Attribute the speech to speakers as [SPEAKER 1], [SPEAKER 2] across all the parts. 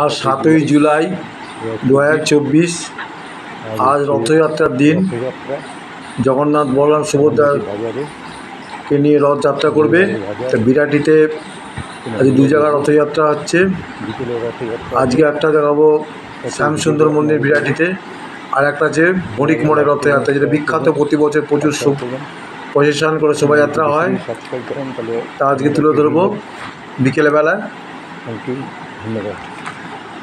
[SPEAKER 1] আর সাতই জুলাই দু হাজার চব্বিশ, আজ রথযাত্রার দিন। জগন্নাথ বলরাম সুভদ্রাকে নিয়ে রথযাত্রা করবে। বিরাটিতে আজ দু জায়গায় রথযাত্রা হচ্ছে। আজকে একটা দেখাবো শ্যামসুন্দর মন্দির বিরাটিতে। আর একটা আছে বণিক মোড়ের রথযাত্রা, যেটা বিখ্যাত প্রতি বছর প্রচুর প্রসেশন করে শোভাযাত্রা হয়। তা আজকে তুলে ধরবো বিকেলে বেলায়
[SPEAKER 2] থ্যাংক ইউ ধন্যবাদ।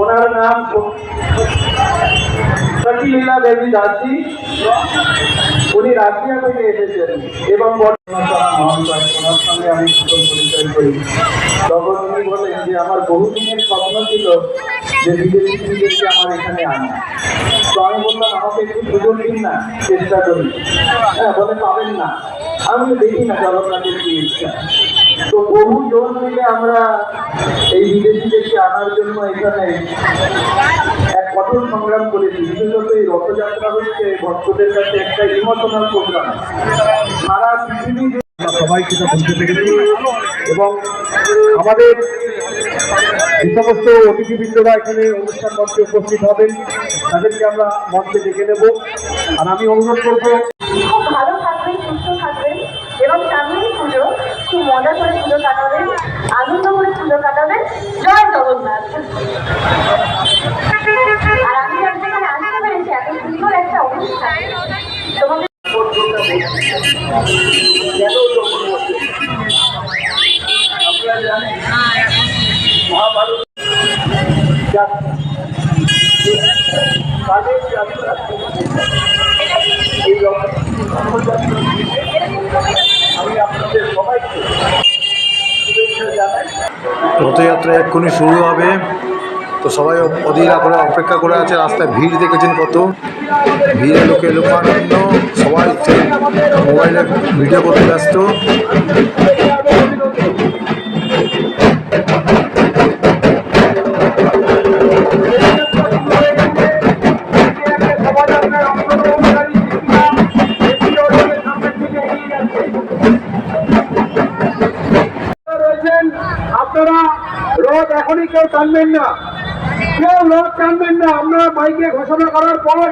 [SPEAKER 3] ওনার নাম সতীলীলা দেবী দাসী উনি রাশিয়া থেকে এসেছেন এবং তখন যে, আমার ছিল যে বিদেশি আমার এখানে তো আমি বললাম, আমাকে একটু দিন না, চেষ্টা হ্যাঁ বলে, পাবেন না। আমি দেখি না জগন্নাথের কি ইচ্ছা। তো বহু জন মিলে আমরা এই বিদেশিদেরকে আনার জন্য এখানে এক কঠোর সংগ্রাম করেছি। বিশেষত এই রথযাত্রা হচ্ছে ভক্তদের কাছে একটা ইমোশনাল প্রোগ্রাম। সারা পৃথিবী সবাই এবং আমাদের যে সমস্ত অতিথিবৃন্দরা এখানে অনুষ্ঠান মঞ্চে উপস্থিত হবেন। তাদেরকে আমরা মঞ্চে ডেকে নেব। আর আমি অনুরোধ করব
[SPEAKER 4] খুব ভালো থাকবেন সুস্থ থাকবেন এবং সামনেই পুজো খুব মজা করে পুজো কাটাবেন, আনন্দ করে পুজো কাটাবেন। জয় জগন্নাথ। আর আমি সুন্দর একটা
[SPEAKER 3] মহাভারত রথযাত্রা
[SPEAKER 1] এক্ষুনি শুরু হবে। তো সবাই অধীর করে অপেক্ষা করে আছে, রাস্তায় ভিড় দেখেছেন কত? ভিড়ে লোকে লোকানন্দ সবাই মোবাইলে ভিডিও করতে ব্যস্ত।
[SPEAKER 3] টানবেন না। কেউ রথ টানবেন না। আমরা বাইকে ঘোষণা করার পর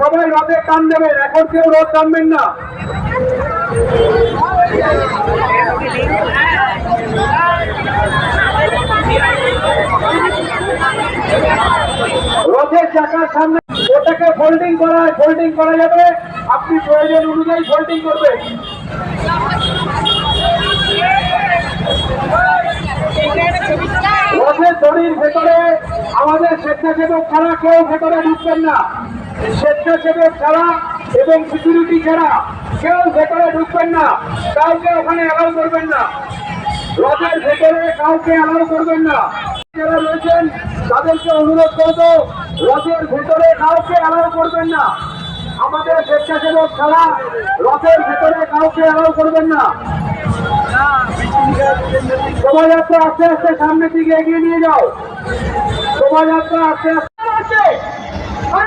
[SPEAKER 3] সবাই রথে টান দেবেন। এখন কেউ রথ টানবেন না। রথের চাকার সামনে, ওটাকে ফোল্ডিং করা ফোল্ডিং করা যাবে। আপনি প্রয়োজন অনুযায়ী ফোল্ডিং করবেন। রথের দড়ির ভেতরে, আমাদের স্বেচ্ছাসেবক ছাড়া কেউ ভেতরে ঢুকবেন না। স্বেচ্ছাসেবক ছাড়া এবং সিকিউরিটি ছাড়া কেউ ভেতরে ঢুকবেন না। কাউকে ওখানে অ্যালাউ করবেন না। রথের ভেতরে কাউকে অ্যালাউ করবেন না। যারা রয়েছেন, তাদেরকে অনুরোধ করব রথের ভেতরে কাউকে অ্যালাউ করবেন না। আমাদের স্বেচ্ছাসেবক ছাড়া রথের ভেতরে কাউকে অ্যালাউ করবেন না। শোভাযাত্রা আস্তে আস্তে সামনের দিকে এগিয়ে নিয়ে যাও। শোভাযাত্রা আস্তে আস্তে আসছে আর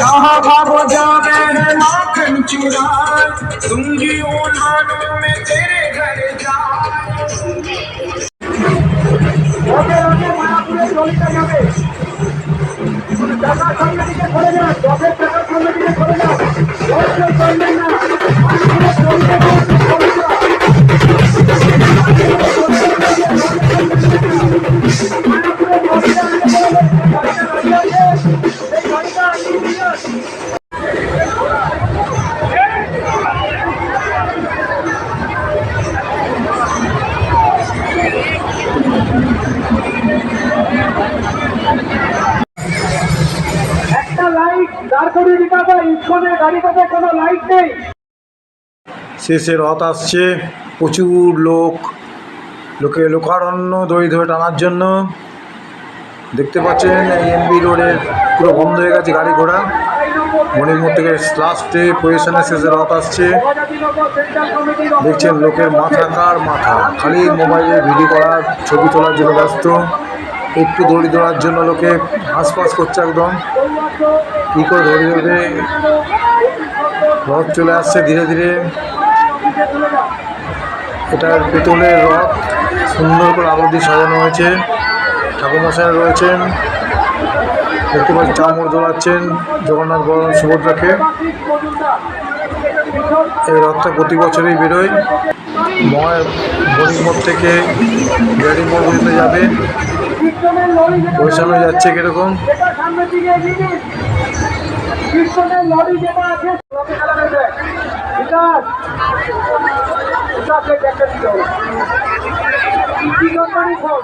[SPEAKER 5] कहा बाबो जावे है माखन चुराए। दूँगी उन्हान में तेरे घर
[SPEAKER 3] जा ओके ओके मैं आपको जोड़ी कर जावे নেই।
[SPEAKER 1] শেষে রথ আসছে। প্রচুর লোক, লোকে লোকারণ্য দড়ি ধরে টানার জন্য। দেখতে পাচ্ছেন, এই এমবি রোডের পুরো বন্ধ হয়ে গেছে গাড়ি ঘোড়া।
[SPEAKER 3] নম্বর
[SPEAKER 1] মণিপুর থেকে লাস্টে পজিশনে শেষে রথ আসছে। দেখছেন, লোকের মাথা কার মাথা? খালি মোবাইলে ভিডিও করার, ছবি তোলার জন্য ব্যস্ত। একটু দড়ি ধরার জন্য লোকে হাঁসফাঁস করছে একদম। কী করে দড়ি ধরবে রথ চলে আসছে ধীরে ধীরে। এটার পেতলের রথ সুন্দর করে আলো দিয়ে সাজানো হয়েছে। ঠাকুরমশাই রয়েছেন। দেখতে পাচ্ছি চামড় দৌড়াচ্ছেন জগন্নাথ বড় সুভদ্রাকে। এই রথটা প্রতি বছরই বেরোয়। ময় বণিকমঠ থেকে গ্যারিমোড় পর্যন্ত যাবে। পৌঁছানো যাচ্ছে কীরকম?
[SPEAKER 3] যেটা সামনের দিকে এগিয়ে দিন কীর্তনের লরি যেটা আছে রথে খেলা রয়েছে বিকাশ বিকাশকে দেখতে দিতে হবে কি কোম্পানি ফোন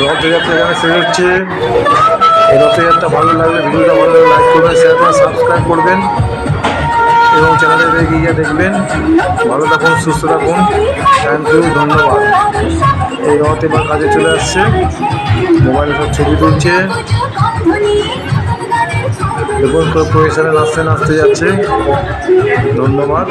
[SPEAKER 1] রথযাত্রা এখানে শেষ হচ্ছে। এই রথযাত্রা ভালো লাগলে, ভিডিওটা ভালো লাগলে লাইক করবেন শেয়ার করবেন সাবস্ক্রাইব করবেন এবং চ্যানেলে গিয়ে দেখবেন। ভালো থাকুন, সুস্থ থাকুন। থ্যাংক ইউ ধন্যবাদ। এই রথ এবার কাজে চলে আসছে। মোবাইলে সব ছবি তুলছে। দেখুন পজিশনে নাচতে নাচতে যাচ্ছে। ধন্যবাদ।